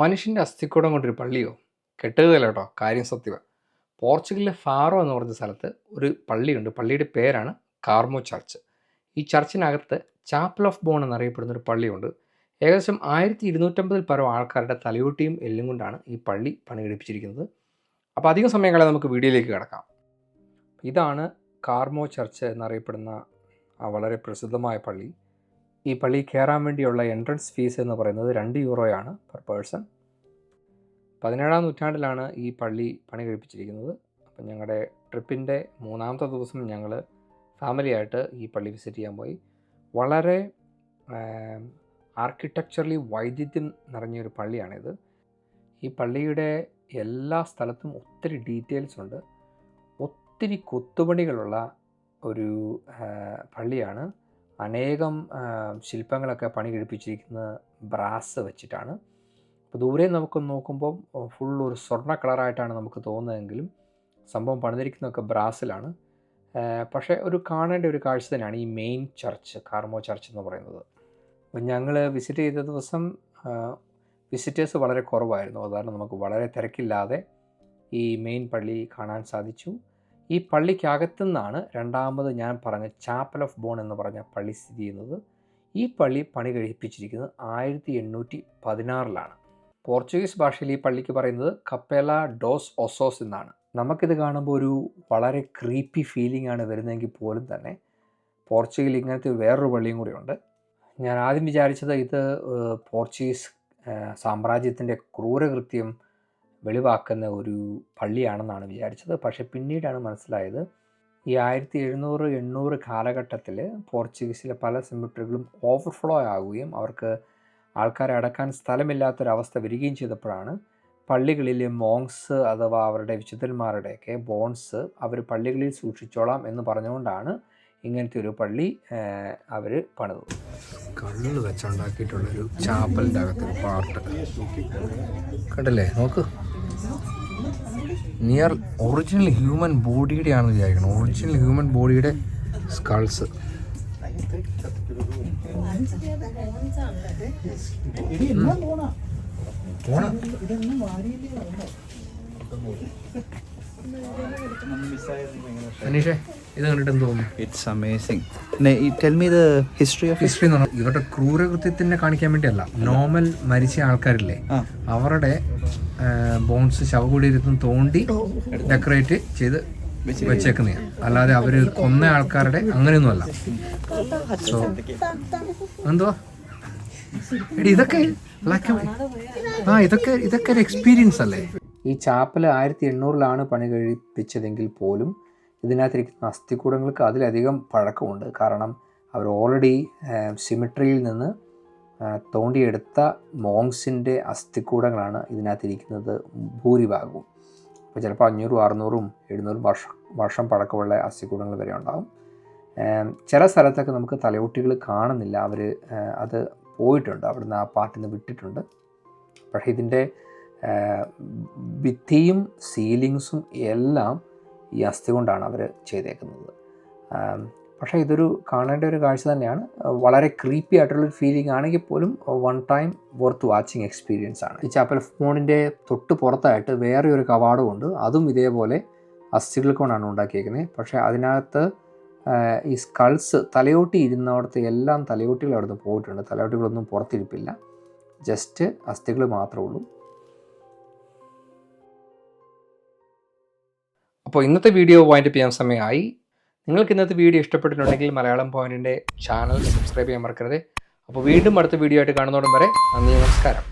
മനുഷ്യന്റെ അസ്ഥിക്കൂടം കൊണ്ടൊരു പള്ളിയോ? കെട്ടുകയല്ല കേട്ടോ കാര്യം സത്യവ. പോർച്ചുഗലിലെ ഫാറോ എന്ന് പറഞ്ഞ സ്ഥലത്ത് ഒരു പള്ളിയുണ്ട്. പള്ളിയുടെ പേരാണ് കാർമോ ചർച്ച്. ഈ ചർച്ചിനകത്ത് ചാപ്പൽ ഓഫ് ബോൺ എന്നറിയപ്പെടുന്ന ഒരു പള്ളിയുണ്ട്. ഏകദേശം ആയിരത്തി ഇരുന്നൂറ്റമ്പതിൽ പരം ആൾക്കാരുടെ തലയോട്ടിയും എല്ലും കൊണ്ടാണ് ഈ പള്ളി പണികഴിപ്പിച്ചിരിക്കുന്നത് അപ്പോൾ അധികം സമയങ്ങളെ നമുക്ക് വീഡിയോയിലേക്ക് കിടക്കാം. ഇതാണ് കാർമോ ചർച്ച് എന്നറിയപ്പെടുന്ന വളരെ പ്രസിദ്ധമായ പള്ളി. ഈ പള്ളി കയറാൻ വേണ്ടിയുള്ള എൻട്രൻസ് ഫീസ് എന്ന് പറയുന്നത് രണ്ട് യൂറോയാണ് പെർ പേഴ്സൺ പതിനേഴാം നൂറ്റാണ്ടിലാണ് ഈ പള്ളി പണി കഴിപ്പിച്ചിരിക്കുന്നത്. അപ്പം ഞങ്ങളുടെ ട്രിപ്പിന്റെ മൂന്നാമത്തെ ദിവസം ഞങ്ങൾ ഫാമിലിയായിട്ട് ഈ പള്ളി വിസിറ്റ് ചെയ്യാൻ പോയി. വളരെ ആർക്കിടെക്ചറലി വൈദ്യുത്യം നിറഞ്ഞൊരു പള്ളിയാണിത്. ഈ പള്ളിയുടെ എല്ലാ സ്ഥലത്തും ഒത്തിരി ഡീറ്റെയിൽസ് ഉണ്ട്. ഒത്തിരി കൊത്തുപണികളുള്ള ഒരു പള്ളിയാണ്. അനേകം ശില്പങ്ങളൊക്കെ പണി കഴിപ്പിച്ചിരിക്കുന്നത് ബ്രാസ് വെച്ചിട്ടാണ്. അപ്പോൾ ദൂരെ നമുക്ക് നോക്കുമ്പോൾ ഫുൾ ഒരു സ്വർണ കളറായിട്ടാണ് നമുക്ക് തോന്നുന്നതെങ്കിലും സംഭവം പണിതിരിക്കുന്നതൊക്കെ ബ്രാസിലാണ്. പക്ഷേ ഒരു കാണേണ്ട ഒരു കാഴ്ച തന്നെയാണ് ഈ മെയിൻ ചർച്ച് കാർമോ ചർച്ച് എന്ന് പറയുന്നത്. അപ്പം ഞങ്ങൾ വിസിറ്റ് ചെയ്ത ദിവസം വിസിറ്റേഴ്സ് വളരെ കുറവായിരുന്നു. അതുകാരണം നമുക്ക് വളരെ തിരക്കില്ലാതെ ഈ മെയിൻ പള്ളി കാണാൻ സാധിച്ചു. ഈ പള്ളിക്കകത്തു നിന്നാണ് രണ്ടാമത് ഞാൻ പറഞ്ഞ ചാപ്പൽ ഓഫ് ബോൺ എന്ന് പറഞ്ഞ പള്ളി സ്ഥിതി ചെയ്യുന്നത്. ഈ പള്ളി പണി കഴിപ്പിച്ചിരിക്കുന്നത് ആയിരത്തി എണ്ണൂറ്റി പതിനാറിലാണ് പോർച്ചുഗീസ് ഭാഷയിൽ ഈ പള്ളിക്ക് പറയുന്നത് കപ്പേല ഡോസ് ഒസോസ് എന്നാണ്. നമുക്കിത് കാണുമ്പോൾ ഒരു വളരെ ക്രീപ്പി ഫീലിംഗ് ആണ് വരുന്നതെങ്കിൽ പോലും തന്നെ. പോർച്ചുഗൽ ഇങ്ങനത്തെ വേറൊരു പള്ളിയും കൂടിയുണ്ട് ഞാൻ ആദ്യം വിചാരിച്ചത് ഇത് പോർച്ചുഗീസ് സാമ്രാജ്യത്തിന്റെ ക്രൂരകൃത്യം വെളിവാക്കുന്ന ഒരു പള്ളിയാണെന്നാണ് വിചാരിച്ചത്. പക്ഷേ പിന്നീടാണ് മനസ്സിലായത് ഈ ആയിരത്തി എഴുന്നൂറ് എണ്ണൂറ് കാലഘട്ടത്തിൽ പോർച്ചുഗീസിലെ പല സെമിട്രികളും ഓവർഫ്ലോ ആകുകയും അവർക്ക് ആൾക്കാരെ അടക്കാൻ സ്ഥലമില്ലാത്തൊരവസ്ഥ വരികയും ചെയ്തപ്പോഴാണ് പള്ളികളിലെ മോങ്സ് അഥവാ അവരുടെ വിശുദ്ധന്മാരുടെയൊക്കെ ബോൺസ് അവർ പള്ളികളിൽ സൂക്ഷിച്ചോളാം എന്ന് പറഞ്ഞുകൊണ്ടാണ് ഇങ്ങനത്തെ ഒരു പള്ളി അവർ പണിത് കള്ള് വെച്ചുണ്ടാക്കിയിട്ടുള്ളൊരു ചാപ്പലിന്റെ അകത്തൊരു പാർട്ട് കണ്ടല്ലേ? നോക്ക്. നിയർ ഒറിജിനൽ ഹ്യൂമൻ ബോഡിയുടെ ആണെന്ന് വിചാരിക്കണം. ഒറിജിനൽ ഹ്യൂമൻ ബോഡിയുടെ സ്കൾസ് അനീഷേ ഇത് കണ്ടിട്ട് എന്ത് തോന്നുന്നു? It's the of. ഹിസ്റ്ററി എന്ന് പറഞ്ഞാൽ ഇവരുടെ ക്രൂരകൃത്യത്തിനെ കാണിക്കാൻ വേണ്ടിയല്ല. നോർമൽ മരിച്ച ആൾക്കാരില്ലേ അവരുടെ ബോൺസ് ശവകുടീരത്തും തോണ്ടി ഡെക്കറേറ്റ് ചെയ്ത് വെച്ചേക്കുന്നതാണ് അല്ലാതെ അവർ കൊന്ന ആൾക്കാരുടെ അങ്ങനെയൊന്നുമല്ല. സോ എന്തുവാ? ഇതൊക്കെ ആ ഇതൊക്കെ ഇതൊക്കെ ഒരു എക്സ്പീരിയൻസ് അല്ലേ? ഈ ചാപ്പൽ ആയിരത്തി എണ്ണൂറിലാണ് പണി കഴിപ്പിച്ചതെങ്കിൽ പോലും ഇതിനകത്തിരിക്കുന്ന അസ്ഥികൂടങ്ങൾക്ക് അതിലധികം പഴക്കമുണ്ട്. കാരണം അവർ ഓൾറെഡി സിമിട്രിയിൽ നിന്ന് തോണ്ടിയെടുത്ത മോങ്സിന്റെ അസ്ഥിക്കൂടങ്ങളാണ് ഇതിനകത്തിരിക്കുന്നത് ഭൂരിഭാഗവും. അപ്പോൾ ചിലപ്പോൾ അഞ്ഞൂറും അറുന്നൂറും എഴുന്നൂറും വർഷം വർഷം പഴക്കമുള്ള അസ്ഥിക്കൂടങ്ങൾ വരെ ഉണ്ടാകും ചില സ്ഥലത്തൊക്കെ നമുക്ക് തലയോട്ടികൾ കാണുന്നില്ല. അവർ അത് പോയിട്ടുണ്ട്. അവിടുന്ന് ആ പാട്ടിൽ നിന്ന് വിട്ടിട്ടുണ്ട്. പക്ഷേ ഇതിന്റെ ഭിത്തിയും സീലിങ്സും എല്ലാം ഈ അസ്ഥി കൊണ്ടാണ് അവർ ചെയ്തേക്കുന്നത്. പക്ഷേ ഇതൊരു കാണേണ്ട ഒരു കാഴ്ച തന്നെയാണ്. വളരെ ക്രീപ്പി ആയിട്ടുള്ളൊരു ഫീലിംഗ് ആണെങ്കിൽ പോലും one time worth watching experience ആണ്. ഈ ചാപ്പൽ ഫോണിന്റെ തൊട്ട് പുറത്തായിട്ട് വേറെ ഒരു കവാടമുണ്ട് അതും ഇതേപോലെ അസ്ഥികൾ കൊണ്ടാണ് ഉണ്ടാക്കിയേക്കുന്നത്. പക്ഷേ അതിനകത്ത് ഈ സ്കൾസ് തലയോട്ടി ഇരുന്നവിടുത്തെ എല്ലാം തലയോട്ടികൾ അവിടുന്ന് പോയിട്ടുണ്ട്. തലയോട്ടികളൊന്നും പുറത്തിരിപ്പില്ല. ജസ്റ്റ് അസ്ഥികൾ മാത്രമേ ഉള്ളൂ. അപ്പോൾ ഇന്നത്തെ വീഡിയോ വൈൻഡപ്പ് ചെയ്യാൻ സമയമായി. നിങ്ങൾക്ക് ഇന്നത്തെ വീഡിയോ ഇഷ്ടപ്പെട്ടിട്ടുണ്ടെങ്കിൽ മലയാളം പോയിന്റിന്റെ ചാനൽ സബ്സ്ക്രൈബ് ചെയ്യാൻ മറക്കരുത്. അപ്പോൾ വീണ്ടും അടുത്ത വീഡിയോ ആയിട്ട് കാണുന്നതോടും വരെ നന്ദി നമസ്കാരം.